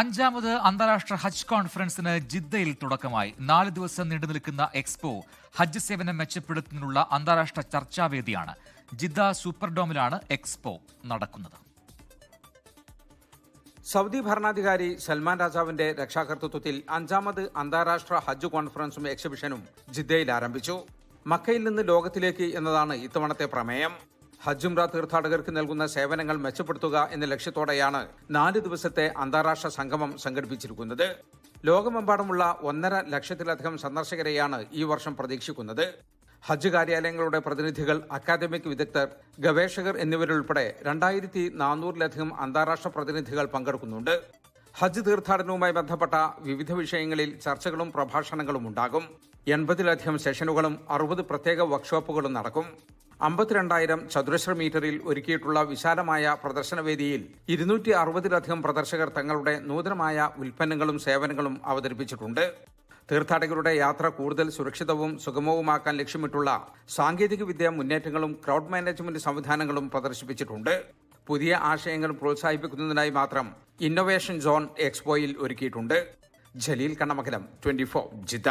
അഞ്ചാമത് അന്താരാഷ്ട്ര ഹജ്ജ് കോൺഫറൻസിന് ജിദ്ദയിൽ തുടക്കമായി. നാല് ദിവസം നീണ്ടു നിൽക്കുന്ന എക്സ്പോ ഹജ്ജ് സേവനം മെച്ചപ്പെടുത്തുന്നതിനുള്ള അന്താരാഷ്ട്ര ചർച്ചാവേദിയാണ് ജിദ്ദ സൂപ്പർഡോമിലാണ് എക്സ്പോ നടക്കുന്നത്. സൗദി ഭരണാധികാരി സൽമാൻ രാജാവിന്റെ രക്ഷാകർത്തൃത്വത്തിൽ അഞ്ചാമത് അന്താരാഷ്ട്ര ഹജ്ജ് കോൺഫറൻസും എക്സിബിഷനും ജിദ്ദയിൽ ആരംഭിച്ചു. മക്കയിൽ നിന്ന് ലോകത്തിലേക്ക് എന്നതാണ് ഇത്തവണത്തെ പ്രമേയം. ഹജ്ജുംറ തീർത്ഥാടകർക്ക് നൽകുന്ന സേവനങ്ങൾ മെച്ചപ്പെടുത്തുക എന്ന ലക്ഷ്യത്തോടെയാണ് നാല് ദിവസത്തെ അന്താരാഷ്ട്ര സംഗമം സംഘടിപ്പിച്ചിരിക്കുന്നത്. ലോകമെമ്പാടുമുള്ള ഒന്നര ലക്ഷത്തിലധികം സന്ദർശകരെയാണ് ഈ വർഷം പ്രതീക്ഷിക്കുന്നത്. ഹജ്ജ് കാര്യാലയങ്ങളുടെ പ്രതിനിധികൾ അക്കാദമിക് വിദഗ്ധർ ഗവേഷകർ എന്നിവരുൾപ്പെടെ രണ്ടായിരത്തി നാനൂറിലധികം അന്താരാഷ്ട്ര പ്രതിനിധികൾ പങ്കെടുക്കുന്നുണ്ട്. ഹജ്ജ് തീർത്ഥാടനവുമായി ബന്ധപ്പെട്ട വിവിധ വിഷയങ്ങളിൽ ചർച്ചകളും പ്രഭാഷണങ്ങളും ഉണ്ടാകും. എൺപതിലധികം സെഷനുകളും അറുപത് പ്രത്യേക വർക്ക്ഷോപ്പുകളും നടക്കും. അമ്പത്തിരണ്ടായിരം ചതുരശ്ര മീറ്ററിൽ ഒരുക്കിയിട്ടുള്ള വിശാലമായ പ്രദർശനവേദിയിൽ ഇരുന്നൂറ്റി അറുപതിലധികം പ്രദർശകർ തങ്ങളുടെ നൂതനമായ ഉൽപ്പന്നങ്ങളും സേവനങ്ങളും അവതരിപ്പിച്ചിട്ടുണ്ട്. തീർത്ഥാടകരുടെ യാത്ര കൂടുതൽ സുരക്ഷിതവും സുഗമവുമാക്കാൻ ലക്ഷ്യമിട്ടുള്ള സാങ്കേതികവിദ്യ മുന്നേറ്റങ്ങളും ക്രൗഡ് മാനേജ്മെന്റ് സംവിധാനങ്ങളും പ്രദർശിപ്പിച്ചിട്ടുണ്ട്. പുതിയ ആശയങ്ങൾ പ്രോത്സാഹിപ്പിക്കുന്നതിനായി മാത്രം ഇന്നൊവേഷൻ സോൺ എക്സ്പോയിൽ ഒരുക്കിയിട്ടുണ്ട്. Jaleel Kannamangalam twenty four Jeddah.